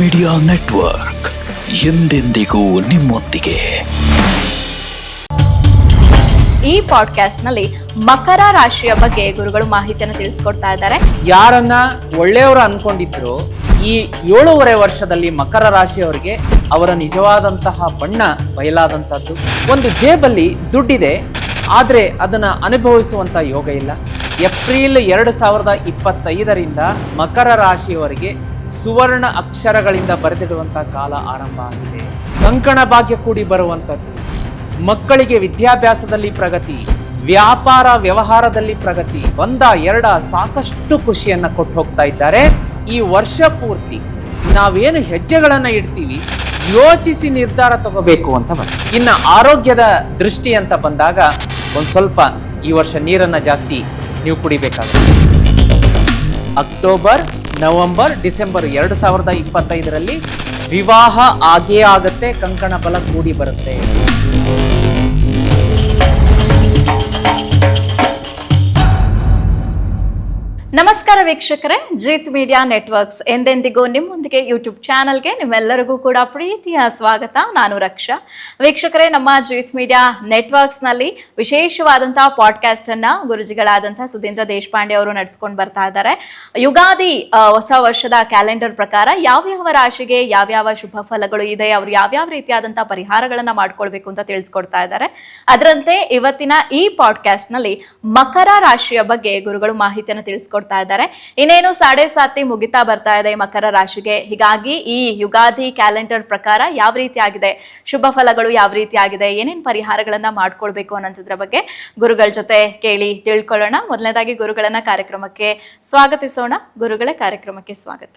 Media network ಎಂದೆಂದಿಗೂ ನಿಮ್ಮೊಂದಿಗೆ. ಈ ಪಾಡ್ಕಾಸ್ಟ್ನಲ್ಲಿ ಮಕರ ರಾಶಿಯ ಬಗ್ಗೆ ಗುರುಗಳು ಮಾಹಿತಿಯನ್ನು ತಿಳಿಸ್ಕೊಡ್ತಾ ಇದ್ದಾರೆ. ಯಾರನ್ನ ಒಳ್ಳೆಯವರು ಅನ್ಕೊಂಡಿದ್ರು ಈ ಏಳೂವರೆ ವರ್ಷದಲ್ಲಿ ಮಕರ ರಾಶಿಯವರಿಗೆ ಅವರ ನಿಜವಾದಂತಹ ಬಣ್ಣ ಬಯಲಾದಂತದ್ದು ಒಂದು ಜೇಬಲ್ಲಿ ದುಡ್ಡಿದೆ ಆದ್ರೆ ಅದನ್ನ ಅನುಭವಿಸುವಂತ ಯೋಗ ಇಲ್ಲ. ಏಪ್ರಿಲ್ ಎರಡು ಸಾವಿರದ ಇಪ್ಪತ್ತೈದರಿಂದ ಮಕರ ರಾಶಿಯವರಿಗೆ ಸುವರ್ಣ ಅಕ್ಷರಗಳಿಂದ ಬರೆದಿಡುವಂತ ಕಾಲ ಆರಂಭ ಆಗಿದೆ. ಕಂಕಣ ಭಾಗ್ಯ ಕೂಡಿ ಬರುವಂತದ್ದು ಮಕ್ಕಳಿಗೆ ವಿದ್ಯಾಭ್ಯಾಸದಲ್ಲಿ ಪ್ರಗತಿ, ವ್ಯಾಪಾರ ವ್ಯವಹಾರದಲ್ಲಿ ಪ್ರಗತಿ, ಒಂದ ಎರಡ ಸಾಕಷ್ಟು ಖುಷಿಯನ್ನ ಕೊಟ್ಟು ಹೋಗ್ತಾ ಇದ್ದಾರೆ. ಈ ವರ್ಷ ಪೂರ್ತಿ ನಾವೇನು ಹೆಜ್ಜೆಗಳನ್ನ ಇಡ್ತೀವಿ, ಯೋಚಿಸಿ ನಿರ್ಧಾರ ತಗೋಬೇಕು ಅಂತ ಬಂದ ಇನ್ನು ಆರೋಗ್ಯದ ದೃಷ್ಟಿ ಅಂತ ಬಂದಾಗ ಒಂದ್ ಸ್ವಲ್ಪ ಈ ವರ್ಷ ನೀರನ್ನ ಜಾಸ್ತಿ ನೀವು ಕುಡಿಬೇಕಾಗುತ್ತೆ. ಅಕ್ಟೋಬರ್ ನವೆಂಬರ್ ಡಿಸೆಂಬರ್ ಎರಡು ಸಾವಿರದ ಇಪ್ಪತ್ತೈದರಲ್ಲಿ ವಿವಾಹ ಆಗೇ ಆಗತ್ತೆ ಕಂಕಣ ಬಲ ಕೂಡಿ ಬರುತ್ತೆ. ನಮಸ್ಕಾರ ವೀಕ್ಷಕರೇ, ಜೀತ್ ಮೀಡಿಯಾ ನೆಟ್ವರ್ಕ್ಸ್ ಎಂದೆಂದಿಗೂ ನಿಮ್ಮೊಂದಿಗೆ ಯೂಟ್ಯೂಬ್ ಚಾನಲ್ಗೆ ನಿಮ್ಮೆಲ್ಲರಿಗೂ ಕೂಡ ಪ್ರೀತಿಯ ಸ್ವಾಗತ. ನಾನು ರಕ್ಷಾ. ವೀಕ್ಷಕರೇ, ನಮ್ಮ ಜೀತ್ ಮೀಡಿಯಾ ನೆಟ್ವರ್ಕ್ಸ್ನಲ್ಲಿ ವಿಶೇಷವಾದಂತಹ ಅನ್ನ ಗುರುಜಿಗಳಾದಂತಹ ಸುಧೀಂದ್ರ ದೇಶಪಾಂಡೆ ಅವರು ನಡೆಸ್ಕೊಂಡು ಬರ್ತಾ ಇದ್ದಾರೆ. ಯುಗಾದಿ ಹೊಸ ವರ್ಷದ ಕ್ಯಾಲೆಂಡರ್ ಪ್ರಕಾರ ಯಾವ್ಯಾವ ರಾಶಿಗೆ ಯಾವ್ಯಾವ ಶುಭ ಫಲಗಳು ಇದೆ, ಅವರು ಯಾವ್ಯಾವ ರೀತಿಯಾದಂಥ ಪರಿಹಾರಗಳನ್ನು ಮಾಡ್ಕೊಳ್ಬೇಕು ಅಂತ ತಿಳಿಸ್ಕೊಡ್ತಾ ಇದ್ದಾರೆ. ಅದರಂತೆ ಇವತ್ತಿನ ಈ ಪಾಡ್ಕಾಸ್ಟ್ನಲ್ಲಿ ಮಕರ ರಾಶಿಯ ಬಗ್ಗೆ ಗುರುಗಳು ಮಾಹಿತಿಯನ್ನು ತಿಳಿಸ್ಕೊಡ್ತಾ ಇದ್ದಾರೆ. ಇನ್ನೇನು ಸಾಡೆ ಸಾತಿ ಮುಗಿತಾ ಬರ್ತಾ ಇದೆ ಮಕರ ರಾಶಿಗೆ. ಹೀಗಾಗಿ ಈ ಯುಗಾದಿ ಕ್ಯಾಲೆಂಡರ್ ಪ್ರಕಾರ ಯಾವ ರೀತಿ ಆಗಿದೆ ಶುಭ ಫಲಗಳು ಯಾವ ರೀತಿ ಆಗಿದೆ ಏನೇನ್ ಪರಿಹಾರಗಳನ್ನ ಮಾಡ್ಕೊಳ್ಬೇಕು ಅನ್ನೋದ್ರ ಬಗ್ಗೆ ಗುರುಗಳ ಜೊತೆ ಕೇಳಿ ತಿಳ್ಕೊಳ್ಳೋಣ. ಮೊದಲನೇದಾಗಿ ಗುರುಗಳನ್ನ ಕಾರ್ಯಕ್ರಮಕ್ಕೆ ಸ್ವಾಗತಿಸೋಣ. ಗುರುಗಳೇ, ಕಾರ್ಯಕ್ರಮಕ್ಕೆ ಸ್ವಾಗತ.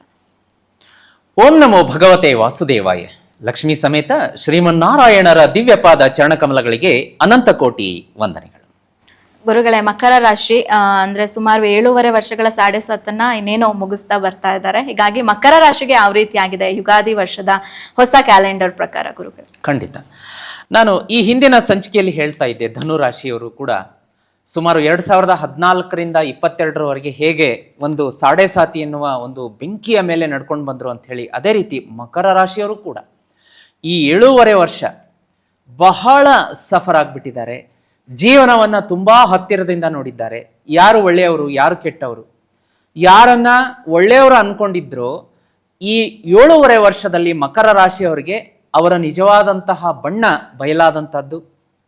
ಓಂ ನಮೋ ಭಗವತೆ ವಾಸುದೇವಾಯ. ಲಕ್ಷ್ಮೀ ಸಮೇತ ಶ್ರೀಮನ್ನಾರಾಯಣರ ದಿವ್ಯಪಾದ ಚರಣಕಮಲಗಳಿಗೆ ಅನಂತ ಕೋಟಿ ವಂದನೆಗಳು ಗುರುಗಳೇ, ಮಕರ ರಾಶಿ ಅಂದ್ರೆ ಸುಮಾರು ಏಳೂವರೆ ವರ್ಷಗಳ ಸಾಡೆ ಸತ್ತನ್ನ ಇನ್ನೇನೋ ಮುಗಿಸ್ತಾ ಬರ್ತಾ ಇದ್ದಾರೆ. ಹೀಗಾಗಿ ಮಕರ ರಾಶಿಗೆ ಯಾವ ರೀತಿ ಆಗಿದೆ ಯುಗಾದಿ ವರ್ಷದ ಹೊಸ ಕ್ಯಾಲೆಂಡರ್ ಪ್ರಕಾರ ಗುರುಗಳು? ಖಂಡಿತ. ನಾನು ಈ ಹಿಂದಿನ ಸಂಚಿಕೆಯಲ್ಲಿ ಹೇಳ್ತಾ ಇದ್ದೆ, ಧನು ರಾಶಿಯವರು ಕೂಡ ಸುಮಾರು ಎರಡು ಸಾವಿರದ ಹದಿನಾಲ್ಕರಿಂದ ಇಪ್ಪತ್ತೆರಡರವರೆಗೆ ಹೇಗೆ ಒಂದು ಸಾಡೆ ಸಾತಿ ಎನ್ನುವ ಒಂದು ಬೆಂಕಿಯ ಮೇಲೆ ನಡ್ಕೊಂಡು ಬಂದರು ಅಂತ ಹೇಳಿ, ಅದೇ ರೀತಿ ಮಕರ ರಾಶಿಯವರು ಕೂಡ ಈ ಏಳೂವರೆ ವರ್ಷ ಬಹಳ ಸಫರ್ ಆಗಿಬಿಟ್ಟಿದ್ದಾರೆ. ಜೀವನವನ್ನು ತುಂಬ ಹತ್ತಿರದಿಂದ ನೋಡಿದ್ದಾರೆ. ಯಾರು ಒಳ್ಳೆಯವರು, ಯಾರು ಕೆಟ್ಟವರು. ಯಾರನ್ನ ಒಳ್ಳೆಯವರು ಅನ್ಕೊಂಡಿದ್ರು, ಈ ಏಳೂವರೆ ವರ್ಷದಲ್ಲಿ ಮಕರ ರಾಶಿಯವರಿಗೆ ಅವರ ನಿಜವಾದಂತಹ ಬಣ್ಣ ಬಯಲಾದಂಥದ್ದು.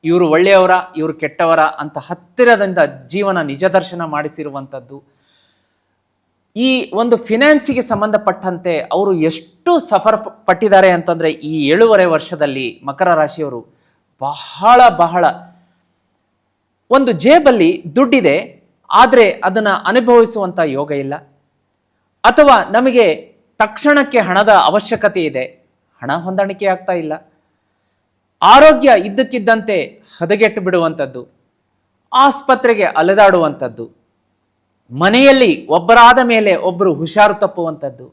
ಇವರು ಒಳ್ಳೆಯವರ, ಇವರು ಕೆಟ್ಟವರ ಅಂತ ಹತ್ತಿರದಿಂದ ಜೀವನ ನಿಜ ದರ್ಶನ ಮಾಡಿಸಿರುವಂಥದ್ದು. ಈ ಒಂದು ಫಿನಾನ್ಸಿಗೆ ಸಂಬಂಧಪಟ್ಟಂತೆ ಅವರು ಎಷ್ಟು ಸಫರ್ ಪಟ್ಟಿದ್ದಾರೆ ಅಂತಂದರೆ ಈ ಏಳೂವರೆ ವರ್ಷದಲ್ಲಿ ಮಕರ ರಾಶಿಯವರು ಬಹಳ ಬಹಳ ಒಂದು ಜೇಬಲ್ಲಿ ದುಡ್ಡಿದೆ, ಆದರೆ ಅದನ್ನು ಅನುಭವಿಸುವಂಥ ಯೋಗ ಇಲ್ಲ. ಅಥವಾ ನಮಗೆ ತಕ್ಷಣಕ್ಕೆ ಹಣದ ಅವಶ್ಯಕತೆ ಇದೆ, ಹಣ ಹೊಂದಾಣಿಕೆ ಆಗ್ತಾ ಇಲ್ಲ. ಆರೋಗ್ಯ ಇದ್ದಕ್ಕಿದ್ದಂತೆ ಹದಗೆಟ್ಟು ಬಿಡುವಂಥದ್ದು ಆಸ್ಪತ್ರೆಗೆ ಅಲೆದಾಡುವಂಥದ್ದು ಮನೆಯಲ್ಲಿ ಒಬ್ಬರಾದ ಮೇಲೆ ಒಬ್ಬರು ಹುಷಾರು ತಪ್ಪುವಂಥದ್ದು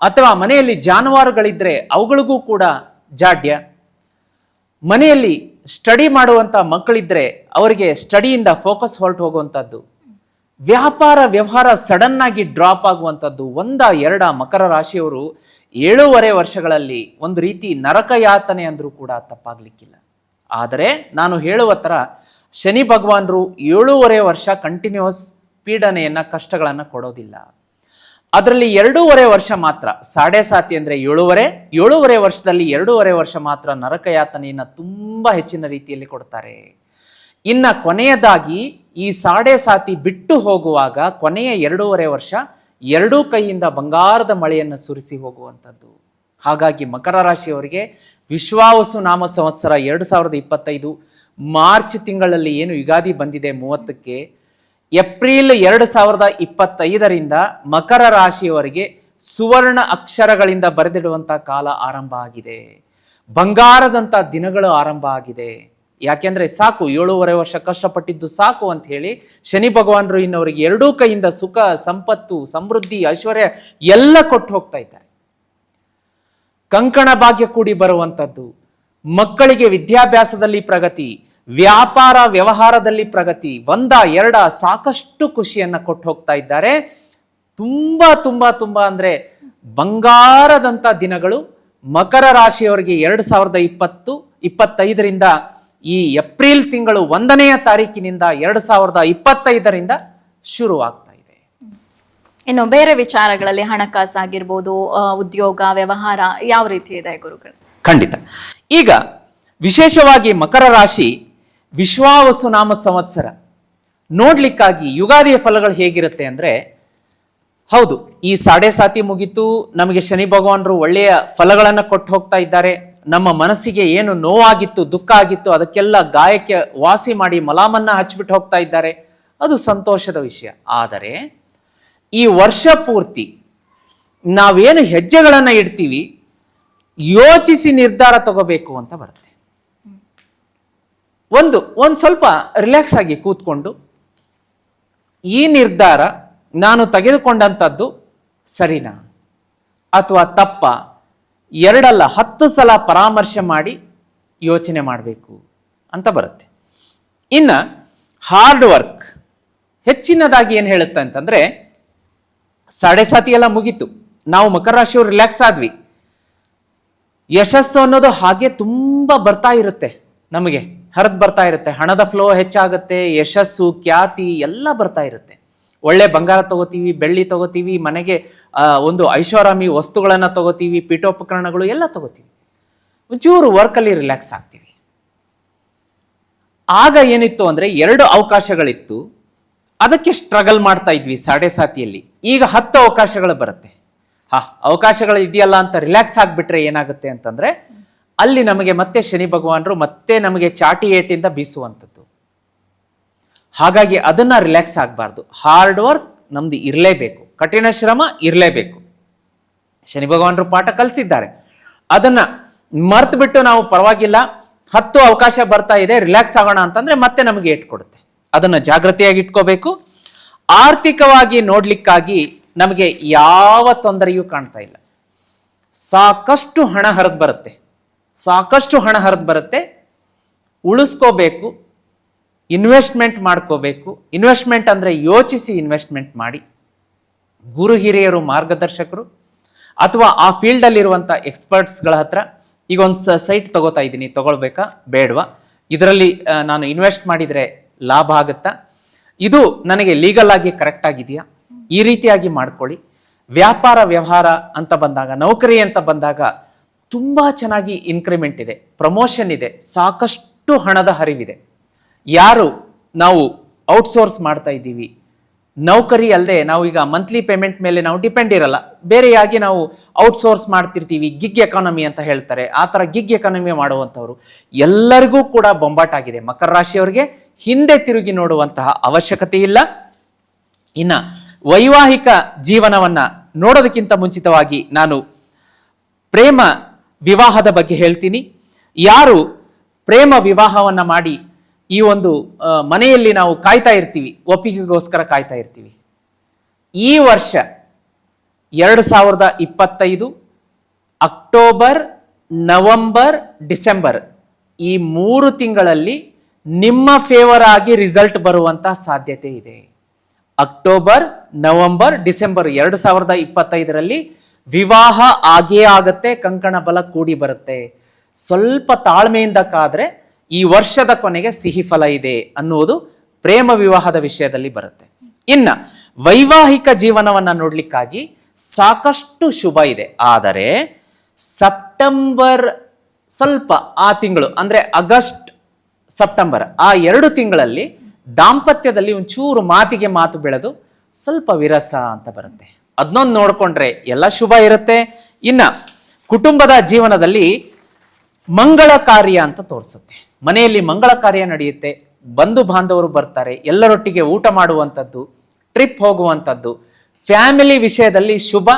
ಅಥವಾ ಮನೆಯಲ್ಲಿ ಜಾನುವಾರುಗಳಿದ್ದರೆ ಅವುಗಳಿಗೂ ಕೂಡ ಜಾಡ್ಯ. ಮನೆಯಲ್ಲಿ ಸ್ಟಡಿ ಮಾಡುವಂಥ ಮಕ್ಕಳಿದ್ರೆ ಅವರಿಗೆ ಸ್ಟಡಿಯಿಂದ ಫೋಕಸ್ ಹೊರಟು ಹೋಗುವಂಥದ್ದು ವ್ಯಾಪಾರ ವ್ಯವಹಾರ ಸಡನ್ ಆಗಿ ಡ್ರಾಪ್ ಆಗುವಂಥದ್ದು ಒಂದ ಎರಡ ಮಕರ ರಾಶಿಯವರು ಏಳೂವರೆ ವರ್ಷಗಳಲ್ಲಿ ಒಂದು ರೀತಿ ನರಕಯಾತನೆ ಅಂದರೂ ಕೂಡ ತಪ್ಪಾಗಲಿಕ್ಕಿಲ್ಲ. ಆದರೆ ನಾನು ಹೇಳುವ ಥರ ಶನಿ ಭಗವಾನರು ಏಳೂವರೆ ವರ್ಷ ಕಂಟಿನ್ಯೂಸ್ ಪೀಡನೆಯನ್ನು, ಕಷ್ಟಗಳನ್ನು ಕೊಡೋದಿಲ್ಲ. ಅದರಲ್ಲಿ ಎರಡೂವರೆ ವರ್ಷ ಮಾತ್ರ, ಸಾಡೆ ಸಾತಿ ಅಂದ್ರೆ ಏಳೂವರೆ ಏಳೂವರೆ ವರ್ಷದಲ್ಲಿ ಎರಡೂವರೆ ವರ್ಷ ಮಾತ್ರ ನರಕ ಯಾತನೆಯನ್ನು ತುಂಬಾ ಹೆಚ್ಚಿನ ರೀತಿಯಲ್ಲಿ ಕೊಡ್ತಾರೆ. ಇನ್ನ ಕೊನೆಯದಾಗಿ ಈ ಸಾಡೆ ಸಾತಿ ಬಿಟ್ಟು ಹೋಗುವಾಗ ಕೊನೆಯ ಎರಡೂವರೆ ವರ್ಷ ಎರಡೂ ಕೈಯಿಂದ ಬಂಗಾರದ ಮಳೆಯನ್ನು ಸುರಿಸಿ ಹೋಗುವಂಥದ್ದು. ಹಾಗಾಗಿ ಮಕರ ರಾಶಿಯವರಿಗೆ ವಿಶ್ವಾವಸು ನಾಮ ಸಂವತ್ಸರ ಎರಡು ಸಾವಿರದ ಇಪ್ಪತ್ತೈದು ಮಾರ್ಚ್ ತಿಂಗಳಲ್ಲಿ ಏನು ಯುಗಾದಿ ಬಂದಿದೆ ಮೂವತ್ತಕ್ಕೆ ಏಪ್ರಿಲ್ ಎರಡು ಸಾವಿರದ ಇಪ್ಪತ್ತೈದರಿಂದ ಮಕರ ರಾಶಿಯವರಿಗೆ ಸುವರ್ಣ ಅಕ್ಷರಗಳಿಂದ ಬರೆದಿಡುವಂಥ ಕಾಲ ಆರಂಭ ಆಗಿದೆ. ಬಂಗಾರದಂಥ ದಿನಗಳು ಆರಂಭ ಆಗಿದೆ. ಯಾಕೆಂದ್ರೆ ಸಾಕು, ಏಳೂವರೆ ವರ್ಷ ಕಷ್ಟಪಟ್ಟಿದ್ದು ಸಾಕು ಅಂತ ಹೇಳಿ ಶನಿ ಭಗವಾನರು ಇನ್ನವರಿಗೆ ಎರಡೂ ಕೈಯಿಂದ ಸುಖ, ಸಂಪತ್ತು, ಸಮೃದ್ಧಿ, ಐಶ್ವರ್ಯ ಎಲ್ಲ ಕೊಟ್ಟು ಹೋಗ್ತಾ ಇದ್ದಾರೆ. ಕಂಕಣ ಭಾಗ್ಯ ಕೂಡಿ ಬರುವಂಥದ್ದು ಮಕ್ಕಳಿಗೆ ವಿದ್ಯಾಭ್ಯಾಸದಲ್ಲಿ ಪ್ರಗತಿ ವ್ಯಾಪಾರ ವ್ಯವಹಾರದಲ್ಲಿ ಪ್ರಗತಿ. ಒಂದ ಎರಡ ಸಾಕಷ್ಟು ಖುಷಿಯನ್ನ ಕೊಟ್ಟು ಹೋಗ್ತಾ ಇದ್ದಾರೆ. ತುಂಬಾ ತುಂಬಾ ತುಂಬಾ ಅಂದ್ರೆ ಬಂಗಾರದಂಥ ದಿನಗಳು ಮಕರ ರಾಶಿಯವರಿಗೆ ಎರಡು ಸಾವಿರದ ಇಪ್ಪತ್ತು ಇಪ್ಪತ್ತೈದರಿಂದ ಈ ಏಪ್ರಿಲ್ ತಿಂಗಳು ಒಂದನೆಯ ತಾರೀಕಿನಿಂದ ಎರಡು ಸಾವಿರದ ಇಪ್ಪತ್ತೈದರಿಂದ ಶುರುವಾಗ್ತಾ ಇದೆ. ಇನ್ನು ಬೇರೆ ವಿಚಾರಗಳಲ್ಲಿ ಹಣಕಾಸು ಆಗಿರ್ಬೋದು ಉದ್ಯೋಗ ವ್ಯವಹಾರ ಯಾವ ರೀತಿ ಇದೆ ಗುರುಗಳು? ಖಂಡಿತ. ಈಗ ವಿಶೇಷವಾಗಿ ಮಕರ ರಾಶಿ ವಿಶ್ವಾವಸು ನಾಮ ಸಂವತ್ಸರ. ನೋಡ್ಲಿಕ್ಕಾಗಿ ಯುಗಾದಿಯ ಫಲಗಳು ಹೇಗಿರುತ್ತೆ ಅಂದರೆ, ಹೌದು, ಈ ಸಾಡೆ ಸಾತಿ ಮುಗಿತು, ನಮಗೆ ಶನಿ ಭಗವಾನರು ಒಳ್ಳೆಯ ಫಲಗಳನ್ನು ಕೊಟ್ಟು ಹೋಗ್ತಾ ಇದ್ದಾರೆ. ನಮ್ಮ ಮನಸ್ಸಿಗೆ ಏನು ನೋವಾಗಿತ್ತು, ದುಃಖ ಆಗಿತ್ತು, ಅದಕ್ಕೆಲ್ಲ ಗಾಯಕ್ಕೆ ವಾಸಿ ಮಾಡಿ ಮಲಾಮನ್ನ ಹಚ್ಚಿಬಿಟ್ಟು ಹೋಗ್ತಾ ಇದ್ದಾರೆ. ಅದು ಸಂತೋಷದ ವಿಷಯ. ಆದರೆ, ಈ ವರ್ಷ ಪೂರ್ತಿ ನಾವೇನು ಹೆಜ್ಜೆಗಳನ್ನು ಇಡ್ತೀವಿ, ಯೋಚಿಸಿ ನಿರ್ಧಾರ ತಗೋಬೇಕು ಅಂತ ಬರುತ್ತೆ. ಒಂದು ಒಂದು ಸ್ವಲ್ಪ ರಿಲ್ಯಾಕ್ಸ್ ಆಗಿ ಕೂತ್ಕೊಂಡು, ಈ ನಿರ್ಧಾರ ನಾನು ತೆಗೆದುಕೊಂಡಂಥದ್ದು ಸರಿನಾ? ಅಥವಾ ತಪ್ಪ? ಎರಡಲ್ಲ ಹತ್ತು ಸಲ ಪರಾಮರ್ಶೆ ಮಾಡಿ ಯೋಚನೆ ಮಾಡಬೇಕು ಅಂತ ಬರುತ್ತೆ. ಇನ್ನು ಹಾರ್ಡ್ ವರ್ಕ್ ಹೆಚ್ಚಿನದಾಗಿ ಏನು ಹೇಳುತ್ತೆ ಅಂತಂದರೆ ಸಾಡೆ ಸಾತಿ ಎಲ್ಲ ಮುಗೀತು. ನಾವು ಮಕರ ರಾಶಿಯವರು ರಿಲ್ಯಾಕ್ಸ್ ಆದ್ವಿ. ಯಶಸ್ಸು ಅನ್ನೋದು ಹಾಗೆ ತುಂಬ ಬರ್ತಾ ಇರುತ್ತೆ ನಮಗೆ. ಹರಿದು ಬರ್ತಾ ಇರುತ್ತೆ. ಹಣದ ಫ್ಲೋ ಹೆಚ್ಚಾಗುತ್ತೆ, ಯಶಸ್ಸು, ಖ್ಯಾತಿ ಎಲ್ಲ ಬರ್ತಾ ಇರುತ್ತೆ. ಒಳ್ಳೆ ಬಂಗಾರ ತಗೋತೀವಿ, ಬೆಳ್ಳಿ ತಗೋತೀವಿ, ಮನೆಗೆ ಒಂದು ಐಷಾರಾಮಿ ವಸ್ತುಗಳನ್ನು ತಗೋತೀವಿ, ಪೀಠೋಪಕರಣಗಳು ಎಲ್ಲ ತಗೋತೀವಿ. ಒಂಚೂರು ವರ್ಕಲ್ಲಿ ರಿಲ್ಯಾಕ್ಸ್ ಆಗ್ತೀವಿ. ಆಗ ಏನಿತ್ತು ಅಂದರೆ ಎರಡು ಅವಕಾಶಗಳಿತ್ತು. ಅದಕ್ಕೆ ಸ್ಟ್ರಗಲ್ ಮಾಡ್ತಾ ಇದ್ವಿ ಸಾಡೆ ಸಾತಿಯಲ್ಲಿ. ಈಗ ಹತ್ತು ಅವಕಾಶಗಳು ಬರುತ್ತೆ. ಹಾ, ಅವಕಾಶಗಳು ಇದೆಯಲ್ಲ ಅಂತ ರಿಲ್ಯಾಕ್ಸ್ ಆಗಿಬಿಟ್ರೆ ಏನಾಗುತ್ತೆ ಅಂತಂದ್ರೆ ಅಲ್ಲಿ ನಮಗೆ ಮತ್ತೆ ಶನಿ ಭಗವಾನರು ಮತ್ತೆ ನಮಗೆ ಚಾಟಿ ಏಟಿಂದ ಬೀಸುವಂಥದ್ದು. ಹಾಗಾಗಿ ಅದನ್ನ ರಿಲ್ಯಾಕ್ಸ್ ಆಗಬಾರ್ದು. ಹಾರ್ಡ್ ವರ್ಕ್ ನಮ್ದು ಇರಲೇಬೇಕು. ಕಠಿಣ ಶ್ರಮ ಇರಲೇಬೇಕು. ಶನಿ ಭಗವಾನರು ಪಾಠ ಕಲಿಸಿದ್ದಾರೆ. ಅದನ್ನ ಮರ್ತು ಬಿಟ್ಟು ನಾವು ಪರವಾಗಿಲ್ಲ. ಹತ್ತು ಅವಕಾಶ ಬರ್ತಾ ಇದೆ ರಿಲ್ಯಾಕ್ಸ್ ಆಗೋಣ ಅಂತಂದ್ರೆ ಮತ್ತೆ ನಮಗೆ ಏಟ್ ಕೊಡುತ್ತೆ. ಅದನ್ನು ಜಾಗೃತಿಯಾಗಿ ಇಟ್ಕೋಬೇಕು. ಆರ್ಥಿಕವಾಗಿ ನೋಡಲಿಕ್ಕಾಗಿ ನಮಗೆ ಯಾವ ತೊಂದರೆಯೂ ಕಾಣ್ತಾ ಇಲ್ಲ. ಸಾಕಷ್ಟು ಹಣ ಹರಿದು ಬರುತ್ತೆ. ಸಾಕಷ್ಟು ಹಣ ಹರಿದು ಬರುತ್ತೆ. ಉಳಿಸ್ಕೋಬೇಕು, ಇನ್ವೆಸ್ಟ್ಮೆಂಟ್ ಮಾಡ್ಕೋಬೇಕು. ಇನ್ವೆಸ್ಟ್ಮೆಂಟ್ ಅಂದರೆ ಯೋಚಿಸಿ ಇನ್ವೆಸ್ಟ್ಮೆಂಟ್ ಮಾಡಿ. ಗುರು ಹಿರಿಯರು, ಮಾರ್ಗದರ್ಶಕರು ಅಥವಾ ಆ ಫೀಲ್ಡಲ್ಲಿರುವಂಥ ಎಕ್ಸ್ಪರ್ಟ್ಸ್ಗಳ ಹತ್ರ ಈಗ ಒಂದು ಸೈಟ್ ತಗೋತಾ ಇದ್ದೀನಿ. ತಗೊಳ್ಬೇಕಾ? ಬೇಡವಾ? ಇದರಲ್ಲಿ ನಾನು ಇನ್ವೆಸ್ಟ್ ಮಾಡಿದರೆ ಲಾಭ ಆಗುತ್ತಾ? ಇದು ನನಗೆ ಲೀಗಲ್ ಆಗಿ ಕರೆಕ್ಟ್ ಆಗಿದೆಯಾ? ಈ ರೀತಿಯಾಗಿ ಮಾಡ್ಕೊಳ್ಳಿ. ವ್ಯಾಪಾರ ವ್ಯವಹಾರ ಅಂತ ಬಂದಾಗ, ನೌಕರಿ ಅಂತ ಬಂದಾಗ ತುಂಬ ಚೆನ್ನಾಗಿ ಇನ್ಕ್ರಿಮೆಂಟ್ ಇದೆ ಪ್ರಮೋಷನ್ ಇದೆ, ಸಾಕಷ್ಟು ಹಣದ ಹರಿವಿದೆ. ಯಾರು ನಾವು ಔಟ್ಸೋರ್ಸ್ ಮಾಡ್ತಾ ಇದ್ದೀವಿ? ನೌಕರಿ ಅಲ್ಲದೆ ನಾವು ಈಗ ಮಂತ್ಲಿ ಪೇಮೆಂಟ್ ಮೇಲೆ ನಾವು ಡಿಪೆಂಡ್ ಇರಲ್ಲ. ಬೇರೆಯಾಗಿ ನಾವು ಔಟ್ಸೋರ್ಸ್ ಮಾಡ್ತಿರ್ತೀವಿ ಗಿಗ್ ಎಕಾನಮಿ ಅಂತ ಹೇಳ್ತಾರೆ. ಆ ಥರ ಗಿಗ್ ಎಕಾನಮಿ ಮಾಡುವಂಥವ್ರು ಎಲ್ಲರಿಗೂ ಕೂಡ ಬೊಂಬಾಟಾಗಿದೆ ಮಕರ ರಾಶಿಯವರಿಗೆ ಹಿಂದೆ ತಿರುಗಿ ನೋಡುವಂತಹ ಅವಶ್ಯಕತೆ ಇಲ್ಲ. ಇನ್ನು ವೈವಾಹಿಕ ಜೀವನವನ್ನು ನೋಡೋದಕ್ಕಿಂತ ಮುಂಚಿತವಾಗಿ ನಾನು ಪ್ರೇಮ ವಿವಾಹದ ಬಗ್ಗೆ ಹೇಳ್ತೀನಿ. ಯಾರು ಪ್ರೇಮ ವಿವಾಹವನ್ನು ಮಾಡಿ ಈ ಒಂದು ಮನೆಯಲ್ಲಿ ನಾವು ಕಾಯ್ತಾ ಇರ್ತೀವಿ, ಒಪ್ಪಿಗೆಗೋಸ್ಕರ ಕಾಯ್ತಾ ಇರ್ತೀವಿ. ಈ ವರ್ಷ ಎರಡು ಸಾವಿರದ ಇಪ್ಪತ್ತೈದು ಅಕ್ಟೋಬರ್, ನವಂಬರ್, ಡಿಸೆಂಬರ್ ಈ ಮೂರು ತಿಂಗಳಲ್ಲಿ ನಿಮ್ಮ ಫೇವರ್ ಆಗಿ ರಿಸಲ್ಟ್ ಬರುವಂತಹ ಸಾಧ್ಯತೆ ಇದೆ. ಅಕ್ಟೋಬರ್, ನವೆಂಬರ್, ಡಿಸೆಂಬರ್ ಎರಡು ಸಾವಿರದ ಇಪ್ಪತ್ತೈದರಲ್ಲಿ ವಿವಾಹ ಆಗೇ ಆಗತ್ತೆ, ಕಂಕಣ ಬಲ ಕೂಡಿ ಬರುತ್ತೆ. ಸ್ವಲ್ಪ ತಾಳ್ಮೆಯಿಂದ ಕಾದ್ರೆ ಈ ವರ್ಷದ ಕೊನೆಗೆ ಸಿಹಿ ಫಲ ಇದೆ ಅನ್ನುವುದು ಪ್ರೇಮ ವಿವಾಹದ ವಿಷಯದಲ್ಲಿ ಬರುತ್ತೆ. ಇನ್ನ ವೈವಾಹಿಕ ಜೀವನವನ್ನ ನೋಡ್ಲಿಕ್ಕಾಗಿ ಸಾಕಷ್ಟು ಶುಭ ಇದೆ. ಆದರೆ ಸೆಪ್ಟೆಂಬರ್ ಸ್ವಲ್ಪ ಆ ತಿಂಗಳು, ಅಂದ್ರೆ ಆಗಸ್ಟ್, ಸೆಪ್ಟೆಂಬರ್ ಆ ಎರಡು ತಿಂಗಳಲ್ಲಿ ದಾಂಪತ್ಯದಲ್ಲಿ ಒಂಚೂರು ಮಾತಿಗೆ ಮಾತು ಬೆಳೆದು ಸ್ವಲ್ಪ ವಿರಸ ಅಂತ ಬರುತ್ತೆ. ಅದನ್ನೊಂದು ನೋಡಿಕೊಂಡ್ರೆ ಎಲ್ಲ ಶುಭ ಇರುತ್ತೆ. ಇನ್ನ ಕುಟುಂಬದ ಜೀವನದಲ್ಲಿ ಮಂಗಳ ಕಾರ್ಯ ಅಂತ ತೋರಿಸುತ್ತೆ. ಮನೆಯಲ್ಲಿ ಮಂಗಳ ಕಾರ್ಯ ನಡೆಯುತ್ತೆ. ಬಂಧು ಬಾಂಧವರು ಬರ್ತಾರೆ. ಎಲ್ಲರೊಟ್ಟಿಗೆ ಊಟ ಮಾಡುವಂಥದ್ದು, ಟ್ರಿಪ್ ಹೋಗುವಂಥದ್ದು, ಫ್ಯಾಮಿಲಿ ವಿಷಯದಲ್ಲಿ ಶುಭ,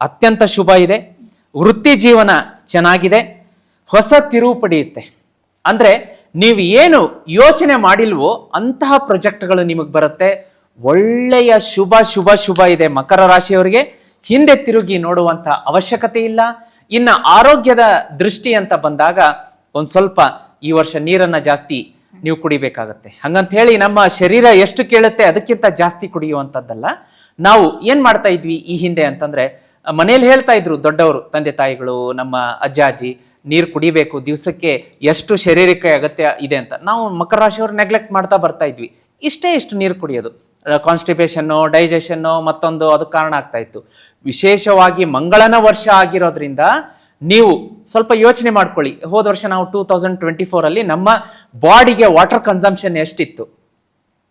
ಅತ್ಯಂತ ಶುಭ ಇದೆ. ವೃತ್ತಿ ಜೀವನ ಚೆನ್ನಾಗಿದೆ. ಹೊಸ ತಿರುವು ಪಡೆಯುತ್ತೆ. ಅಂದರೆ ನೀವು ಏನು ಯೋಚನೆ ಮಾಡಿಲ್ವೋ ಅಂತಹ ಪ್ರಾಜೆಕ್ಟ್ಗಳು ನಿಮಗೆ ಬರುತ್ತೆ. ಒಳ್ಳೆಯ ಶುಭ ಶುಭ ಶುಭ ಇದೆ ಮಕರ ರಾಶಿಯವರಿಗೆ. ಹಿಂದೆ ತಿರುಗಿ ನೋಡುವಂತ ಅವಶ್ಯಕತೆ ಇಲ್ಲ. ಇನ್ನು ಆರೋಗ್ಯದ ದೃಷ್ಟಿ ಅಂತ ಬಂದಾಗ ಒಂದು ಸ್ವಲ್ಪ ಈ ವರ್ಷ ನೀರನ್ನ ಜಾಸ್ತಿ ನೀವು ಕುಡಿಬೇಕಾಗತ್ತೆ. ಹಂಗಂತ ಹೇಳಿ ನಮ್ಮ ಶರೀರ ಎಷ್ಟು ಕೇಳುತ್ತೆ ಅದಕ್ಕಿಂತ ಜಾಸ್ತಿ ಕುಡಿಯುವಂಥದ್ದಲ್ಲ. ನಾವು ಏನ್ ಮಾಡ್ತಾ ಇದ್ವಿ ಈ ಹಿಂದೆ ಅಂತಂದ್ರೆ, ಮನೇಲಿ ಹೇಳ್ತಾ ಇದ್ರು ದೊಡ್ಡವರು, ತಂದೆ ತಾಯಿಗಳು, ನಮ್ಮ ಅಜ್ಜ, ಅಜ್ಜಿ, ನೀರು ಕುಡಿಬೇಕು, ದಿವಸಕ್ಕೆ ಎಷ್ಟು ಶರೀರಕ್ಕೆ ಅಗತ್ಯ ಇದೆ ಅಂತ. ನಾವು ಮಕರ ರಾಶಿಯವರು ನೆಗ್ಲೆಕ್ಟ್ ಮಾಡ್ತಾ ಬರ್ತಾ ಇದ್ವಿ. ಇಷ್ಟೇ ಇಷ್ಟು ನೀರು ಕುಡಿಯೋದು. ಕಾನ್ಸ್ಟಿಪೇಷನ್ನು ಡೈಜೆಷನ್ನು ಮತ್ತೊಂದು ಅದಕ್ಕೆ ಕಾರಣ ಆಗ್ತಾ ಇತ್ತು. ವಿಶೇಷವಾಗಿ ಮಂಗಳನ ವರ್ಷ ಆಗಿರೋದ್ರಿಂದ ನೀವು ಸ್ವಲ್ಪ ಯೋಚನೆ ಮಾಡ್ಕೊಳ್ಳಿ. ಹೋದ ವರ್ಷ ನಾವು ಟೂ ತೌಸಂಡ್ ಟ್ವೆಂಟಿ ಫೋರಲ್ಲಿ ನಮ್ಮ ಬಾಡಿಗೆ ವಾಟರ್ ಕನ್ಸಂಪ್ಷನ್ ಎಷ್ಟಿತ್ತು?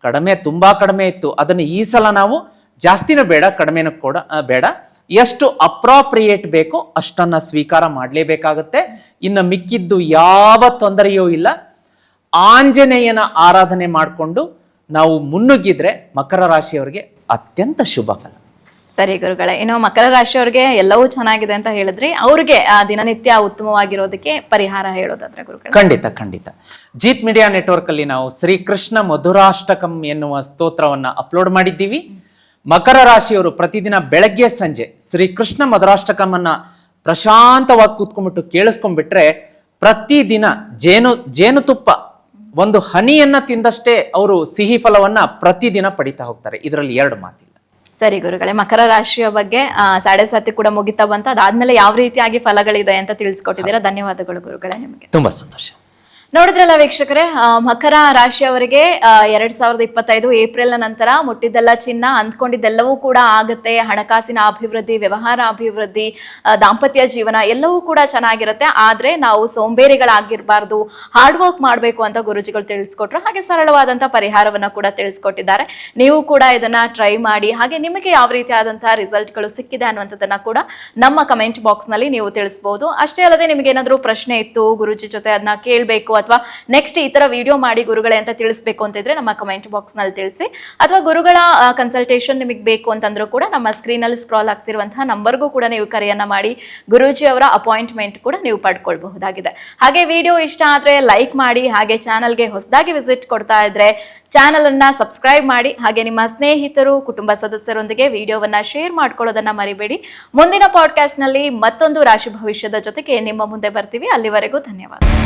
ಕಡಿಮೆ, ತುಂಬಾ ಕಡಿಮೆ ಇತ್ತು. ಅದನ್ನು ಈ ಸಲ ನಾವು ಜಾಸ್ತಿನೂ ಬೇಡ, ಕಡಿಮೆನೂ ಕೂಡ ಬೇಡ. ಎಷ್ಟು ಅಪ್ರಾಪ್ರಿಯೇಟ್ ಬೇಕೋ ಅಷ್ಟನ್ನ ಸ್ವೀಕಾರ ಮಾಡಲೇಬೇಕಾಗತ್ತೆ. ಇನ್ನು ಮಿಕ್ಕಿದ್ದು ಯಾವ ತೊಂದರೆಯೂ ಇಲ್ಲ. ಆಂಜನೇಯನ ಆರಾಧನೆ ಮಾಡಿಕೊಂಡು ನಾವು ಮುನ್ನುಗ್ಗಿದ್ರೆ ಮಕರ ರಾಶಿಯವರಿಗೆ ಅತ್ಯಂತ ಶುಭ ಫಲ. ಸರಿ ಗುರುಗಳೇ ಇನ್ನು ಮಕರ ರಾಶಿಯವರಿಗೆ ಎಲ್ಲವೂ ಚೆನ್ನಾಗಿದೆ ಅಂತ ಹೇಳಿದ್ರಿ. ಅವ್ರಿಗೆ ಆ ದಿನನಿತ್ಯ ಉತ್ತಮವಾಗಿರೋದಕ್ಕೆ ಪರಿಹಾರ ಹೇಳೋದಾದ್ರೆ ಗುರುಗಳೇ. ಖಂಡಿತ ಖಂಡಿತ. ಜೀತ್ ಮೀಡಿಯಾ ನೆಟ್ವರ್ಕ್ ಅಲ್ಲಿ ನಾವು ಶ್ರೀಕೃಷ್ಣ ಮಧುರಾಷ್ಟಕಂ ಎನ್ನುವ ಸ್ತೋತ್ರವನ್ನ ಅಪ್ಲೋಡ್ ಮಾಡಿದ್ದೀವಿ. ಮಕರ ರಾಶಿಯವರು ಪ್ರತಿದಿನ ಬೆಳಗ್ಗೆ ಸಂಜೆ ಶ್ರೀಕೃಷ್ಣ ಮಧುರಾಷ್ಟಕಂ ಅನ್ನ ಪ್ರಶಾಂತವಾಗಿ ಕೂತ್ಕೊಂಡ್ಬಿಟ್ಟು ಕೇಳಿಸ್ಕೊಂಡ್ಬಿಟ್ರೆ ಪ್ರತಿದಿನ ಜೇನು ಜೇನುತುಪ್ಪ ಒಂದು ಹನಿಯನ್ನ ತಿಂದಷ್ಟೇ ಅವರು ಸಿಹಿ ಫಲವನ್ನ ಪ್ರತಿದಿನ ಪಡಿತಾ ಹೋಗ್ತಾರೆ. ಇದರಲ್ಲಿ ಎರಡು ಮಾತಿಲ್ಲ. ಸರಿ ಗುರುಗಳೇ ಮಕರ ರಾಶಿಯ ಬಗ್ಗೆ ಸಾಡೆ ಸಾತಿ ಕೂಡ ಮುಗಿತಾ ಬಂತ. ಅದಾದ್ಮೇಲೆ ಯಾವ ರೀತಿಯಾಗಿ ಫಲಗಳಿದೆ ಅಂತ ತಿಳಿಸ್ಕೊಟ್ಟಿದ್ದೀರಾ? ಧನ್ಯವಾದಗಳು ಗುರುಗಳೇ ನಿಮಗೆ. ತುಂಬಾ ಸಂತೋಷ. ನೋಡಿದ್ರಲ್ಲ ವೀಕ್ಷಕರೇ ಮಕರ ರಾಶಿಯವರಿಗೆ ಎರಡ್ ಸಾವಿರದ ಇಪ್ಪತ್ತೈದು ಏಪ್ರಿಲ್ ನಂತರ ಮುಟ್ಟಿದ್ದೆಲ್ಲ ಚಿನ್ನ, ಅಂದ್ಕೊಂಡಿದ್ದೆಲ್ಲವೂ ಕೂಡ ಆಗುತ್ತೆ. ಹಣಕಾಸಿನ ಅಭಿವೃದ್ಧಿ, ವ್ಯವಹಾರ ಅಭಿವೃದ್ಧಿ ದಾಂಪತ್ಯ ಜೀವನ ಎಲ್ಲವೂ ಕೂಡ ಚೆನ್ನಾಗಿರುತ್ತೆ. ಆದ್ರೆ ನಾವು ಸೋಂಬೇರಿಗಳಾಗಿರ್ಬಾರ್ದು, ಹಾರ್ಡ್ ವರ್ಕ್ ಮಾಡಬೇಕು ಅಂತ ಗುರುಜಿಗಳು ತಿಳಿಸ್ಕೊಟ್ರು. ಹಾಗೆ ಸರಳವಾದಂತ ಪರಿಹಾರವನ್ನು ಕೂಡ ತಿಳಿಸ್ಕೊಟ್ಟಿದ್ದಾರೆ. ನೀವು ಕೂಡ ಇದನ್ನ ಟ್ರೈ ಮಾಡಿ, ಹಾಗೆ ನಿಮಗೆ ಯಾವ ರೀತಿಯಾದಂತಹ ರಿಸಲ್ಟ್ಗಳು ಸಿಕ್ಕಿದೆ ಅನ್ನುವಂಥದ್ದನ್ನ ಕೂಡ ನಮ್ಮ ಕಮೆಂಟ್ ಬಾಕ್ಸ್ನಲ್ಲಿ ನೀವು ತಿಳಿಸಬಹುದು ಅಷ್ಟೇ ಅಲ್ಲದೆ ನಿಮಗೆ ಏನಾದರೂ ಪ್ರಶ್ನೆ ಇತ್ತು, ಗುರುಜಿ ಜೊತೆ ಅದನ್ನ ಕೇಳಬೇಕು ಅಥವಾ ನೆಕ್ಸ್ಟ್ ಈ ತರ ವಿಡಿಯೋ ಮಾಡಿ ಗುರುಗಳೇ ಅಂತ ತಿಳಿಸ್ಬೇಕು ಅಂತಿದ್ರೆ ನಮ್ಮ ಕಮೆಂಟ್ ಬಾಕ್ಸ್ನಲ್ಲಿ ತಿಳಿಸಿ. ಅಥವಾ ಗುರುಗಳ ಕನ್ಸಲ್ಟೇಷನ್ ನಿಮಗೆ ಬೇಕು ಅಂತಂದ್ರೂ ಕೂಡ ನಮ್ಮ ಸ್ಕ್ರೀನ್ ಅಲ್ಲಿ ಸ್ಕ್ರಾಲ್ ಆಗ್ತಿರುವಂತಹ ನಂಬರ್ಗೂ ಕೂಡ ನೀವು ಕರೆಯನ್ನ ಮಾಡಿ ಗುರುಜಿ ಅವರ ಅಪಾಯಿಂಟ್ಮೆಂಟ್ ಕೂಡ ನೀವು ಪಡ್ಕೊಳ್ಬಹುದಾಗಿದೆ. ಹಾಗೆ ವಿಡಿಯೋ ಇಷ್ಟ ಆದ್ರೆ ಲೈಕ್ ಮಾಡಿ, ಹಾಗೆ ಚಾನಲ್ಗೆ ಹೊಸದಾಗಿ ವಿಸಿಟ್ ಕೊಡ್ತಾ ಇದ್ರೆ ಚಾನಲ್ ಅನ್ನ ಸಬ್ಸ್ಕ್ರೈಬ್ ಮಾಡಿ, ಹಾಗೆ ನಿಮ್ಮ ಸ್ನೇಹಿತರು, ಕುಟುಂಬ ಸದಸ್ಯರೊಂದಿಗೆ ವಿಡಿಯೋವನ್ನ ಶೇರ್ ಮಾಡ್ಕೊಳ್ಳೋದನ್ನ ಮರಿಬೇಡಿ. ಮುಂದಿನ ಪಾಡ್ಕಾಸ್ಟ್ನಲ್ಲಿ ಮತ್ತೊಂದು ರಾಶಿ ಭವಿಷ್ಯದ ಜೊತೆಗೆ ನಿಮ್ಮ ಮುಂದೆ ಬರ್ತೀವಿ. ಅಲ್ಲಿವರೆಗೂ ಧನ್ಯವಾದ.